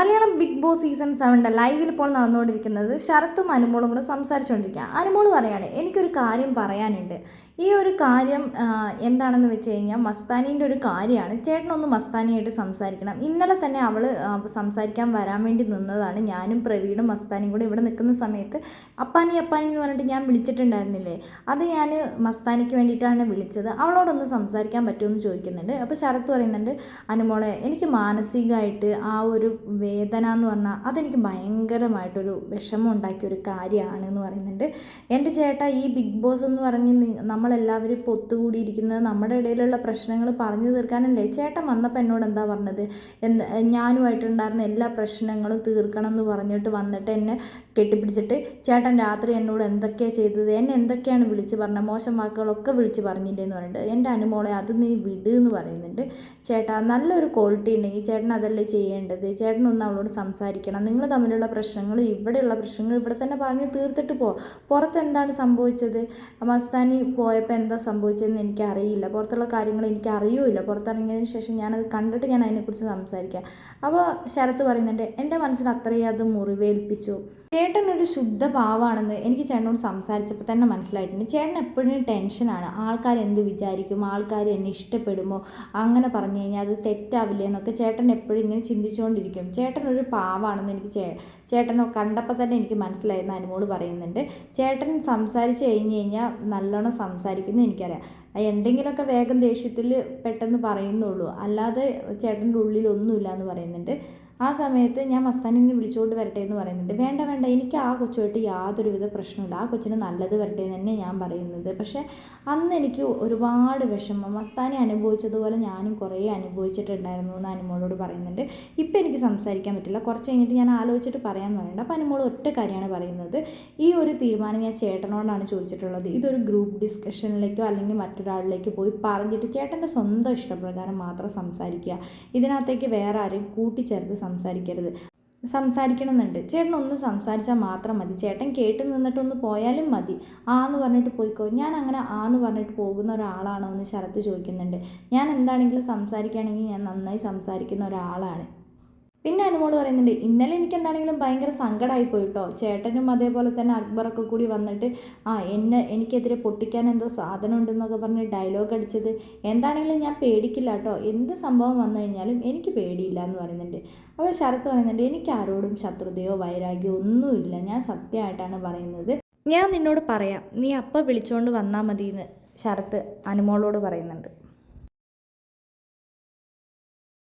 Malayalam big boss season സെവന്റെ ലൈവിൽ ഇപ്പോൾ നടന്നുകൊണ്ടിരിക്കുന്നത് ശരത്തും അനുമോളും കൂടെ സംസാരിച്ചുകൊണ്ടിരിക്കുക അനുമോൾ പറയാണ് എനിക്കൊരു കാര്യം പറയാനുണ്ട്. ഈ ഒരു കാര്യം എന്താണെന്ന് വെച്ച് കഴിഞ്ഞാൽ മസ്താനീന്റെ ഒരു കാര്യമാണ്. ചേട്ടനൊന്ന് മസ്താനിയായിട്ട് സംസാരിക്കണം. ഇന്നലെ തന്നെ അവൾ സംസാരിക്കാൻ വരാൻ വേണ്ടി നിന്നതാണ്. ഞാനും പ്രവീണും മസ്താനിയും കൂടെ ഇവിടെ നിൽക്കുന്ന സമയത്ത് അപ്പാനി അപ്പാനി എന്ന് പറഞ്ഞിട്ട് ഞാൻ വിളിച്ചിട്ടുണ്ടായിരുന്നില്ലേ? അത് ഞാൻ മസ്താനിക്ക് വേണ്ടിയിട്ടാണ് വിളിച്ചത്. അവളോടൊന്ന് സംസാരിക്കാൻ പറ്റുമെന്ന് ചോദിക്കുന്നുണ്ട്. അപ്പോൾ ശരത്ത് പറയുന്നുണ്ട് അനുമോളെ എനിക്ക് മാനസികമായിട്ട് ആ ഒരു വേദന എന്ന് പറഞ്ഞാൽ അതെനിക്ക് ഭയങ്കരമായിട്ടൊരു വിഷമം ഉണ്ടാക്കിയ ഒരു കാര്യമാണ് എന്ന് പറയുന്നുണ്ട്. എന്റെ ചേട്ടാ ഈ ബിഗ് ബോസ് എന്ന് പറഞ്ഞ് നമ്മളെല്ലാവരും ഇപ്പോൾ ഒത്തുകൂടിയിരിക്കുന്നത് നമ്മുടെ ഇടയിലുള്ള പ്രശ്നങ്ങൾ പറഞ്ഞു തീർക്കാനല്ലേ? ചേട്ടൻ വന്നപ്പോൾ എന്നോട് എന്താ പറഞ്ഞത്? എന്ത് ഞാനുമായിട്ടുണ്ടായിരുന്ന എല്ലാ പ്രശ്നങ്ങളും തീർക്കണം എന്ന് പറഞ്ഞിട്ട് വന്നിട്ട് എന്നെ കെട്ടിപ്പിടിച്ചിട്ട് ചേട്ടൻ രാത്രി എന്നോട് എന്തൊക്കെയാണ് ചെയ്തത്? എന്നെ എന്തൊക്കെയാണ് വിളിച്ച് പറഞ്ഞത്? മോശം വാക്കുകളൊക്കെ വിളിച്ച് പറഞ്ഞില്ലേ എന്ന് പറഞ്ഞിട്ട് എന്റെ അനുമോളെ അത് നീ വിട് എന്ന് പറയുന്നുണ്ട്. ചേട്ടാ നല്ലൊരു ക്വാളിറ്റി ഉണ്ടെങ്കിൽ ചേട്ടൻ അതല്ലേ ചെയ്യേണ്ടത്? ചേട്ടനൊന്ന് അവളോട് സംസാരിക്കണം. നിങ്ങൾ തമ്മിലുള്ള പ്രശ്നങ്ങൾ ഇവിടെയുള്ള പ്രശ്നങ്ങൾ ഇവിടെ തന്നെ പറഞ്ഞ് തീർത്തിട്ട് പോ. പുറത്ത് എന്താണ് സംഭവിച്ചത്? മസ്താനി പോയപ്പോൾ എന്താ സംഭവിച്ചതെന്ന് എനിക്കറിയില്ല. പുറത്തുള്ള കാര്യങ്ങൾ എനിക്ക് അറിയൂല പുറത്തിറങ്ങിയതിന് ശേഷം ഞാനത് കണ്ടിട്ട് ഞാൻ അതിനെക്കുറിച്ച് സംസാരിക്കാം. അപ്പോൾ ശരത്ത് പറയുന്നുണ്ട് എന്റെ മനസ്സിൽ അത്രയും അത് മുറിവേൽപ്പിച്ചു. ചേട്ടൻ ഒരു ശുദ്ധ പാവാണെന്ന് എനിക്ക് ചേട്ടനോട് സംസാരിച്ചപ്പോൾ തന്നെ മനസ്സിലായിട്ടുണ്ട്. ചേട്ടൻ എപ്പോഴും ടെൻഷനാണ് ആൾക്കാർ എന്ത് വിചാരിക്കും? ആൾക്കാർ എന്നെ ഇഷ്ടപ്പെടുമോ? അങ്ങനെ പറഞ്ഞു കഴിഞ്ഞാൽ അത് തെറ്റാവില്ലേ എന്നൊക്കെ ചേട്ടൻ എപ്പോഴും ഇങ്ങനെ ചിന്തിച്ചുകൊണ്ടിരിക്കും. ചേട്ടൻ ഒരു പാവാണെന്ന് എനിക്ക് ചേ ചേട്ടനെ കണ്ടപ്പോൾ തന്നെ എനിക്ക് മനസ്സിലായെന്ന് അനുമോൾ പറയുന്നുണ്ട്. ചേട്ടൻ സംസാരിച്ച് കഴിഞ്ഞ് കഴിഞ്ഞാൽ നല്ലോണം സംസാരിക്കുന്നു എനിക്കറിയാം. എന്തെങ്കിലുമൊക്കെ വേഗം ദേഷ്യത്തിൽ പെട്ടെന്ന് പറയുന്നുള്ളൂ. അല്ലാതെ ചേട്ടന്റെ ഉള്ളിലൊന്നുമില്ല എന്ന് പറയുന്നുണ്ട്. ആ സമയത്ത് ഞാൻ മസ്താനിനെ വിളിച്ചുകൊണ്ട് വരട്ടെ എന്ന് പറയുന്നുണ്ട്. വേണ്ട വേണ്ട എനിക്ക് ആ കൊച്ചുമായിട്ട് യാതൊരുവിധ പ്രശ്നമില്ല. ആ കൊച്ചിന് നല്ലത് വരട്ടെ എന്ന് തന്നെ ഞാൻ പറയുന്നത്. പക്ഷേ അന്ന് എനിക്ക് ഒരുപാട് വിഷമം. മസ്താനി അനുഭവിച്ചതുപോലെ ഞാനും കുറേ അനുഭവിച്ചിട്ടുണ്ടായിരുന്നു എന്ന് അനുമോളോട് പറയുന്നുണ്ട്. ഇപ്പം എനിക്ക് സംസാരിക്കാൻ പറ്റില്ല. കുറച്ച് കഴിഞ്ഞിട്ട് ഞാൻ ആലോചിച്ചിട്ട് പറയാമെന്ന് പറയുന്നുണ്ട് അപ്പോൾ അനുമോൾ ഒറ്റ കാര്യമാണ് പറയുന്നത്. ഈ ഒരു തീരുമാനം ഞാൻ ചേട്ടനോടാണ് ചോദിച്ചിട്ടുള്ളത്. ഇതൊരു ഗ്രൂപ്പ് ഡിസ്കഷനിലേക്കോ അല്ലെങ്കിൽ മറ്റൊരാളിലേക്ക് പോയി പറഞ്ഞിട്ട് ചേട്ടന്റെ സ്വന്തം ഇഷ്ടപ്രകാരം മാത്രം സംസാരിക്കുക. ഇതിനകത്തേക്ക് വേറെ ആരെയും കൂട്ടിച്ചേർത്ത് സംസാരിക്കരുത്. സംസാരിക്കണമെന്നുണ്ട്. ചേട്ടൻ ഒന്ന് സംസാരിച്ചാൽ മാത്രം മതി. ചേട്ടൻ കേട്ട് നിന്നിട്ടൊന്ന് പോയാലും മതി. ആ എന്ന് പറഞ്ഞിട്ട് പോയിക്കോ. ഞാൻ അങ്ങനെ ആ എന്ന് പറഞ്ഞിട്ട് പോകുന്ന ഒരാളാണോ എന്ന് ശരത്ത് ചോദിക്കുന്നുണ്ട്. ഞാൻ എന്താണെങ്കിലും സംസാരിക്കുകയാണെങ്കിൽ ഞാൻ നന്നായി സംസാരിക്കുന്ന ഒരാളാണ്. പിന്നെ അനുമോട് പറയുന്നുണ്ട് ഇന്നലെ എനിക്ക് എന്താണെങ്കിലും ഭയങ്കര സങ്കടമായി പോയിട്ടോ. ചേട്ടനും അതേപോലെ തന്നെ അക്ബറൊക്കെ കൂടി വന്നിട്ട് ആ എന്നെ എനിക്കെതിരെ പൊട്ടിക്കാൻ എന്തോ സാധനം ഉണ്ടെന്നൊക്കെ പറഞ്ഞ് ഡയലോഗ് അടിച്ചത്. എന്താണെങ്കിലും ഞാൻ പേടിക്കില്ല കേട്ടോ എന്ത് സംഭവം വന്നു കഴിഞ്ഞാലും എനിക്ക് പേടിയില്ല എന്ന് പറയുന്നുണ്ട്. അപ്പോൾ ശരത്ത് പറയുന്നുണ്ട് എനിക്ക് ആരോടും ശത്രുതയോ വൈരാഗ്യമോ ഒന്നുമില്ല. ഞാൻ സത്യമായിട്ടാണ് പറയുന്നത്. ഞാൻ നിന്നോട് പറയാം. നീ അപ്പം വിളിച്ചുകൊണ്ട് വന്നാൽ മതിയെന്ന് ശരത്ത് അനുമോളോട് പറയുന്നുണ്ട്.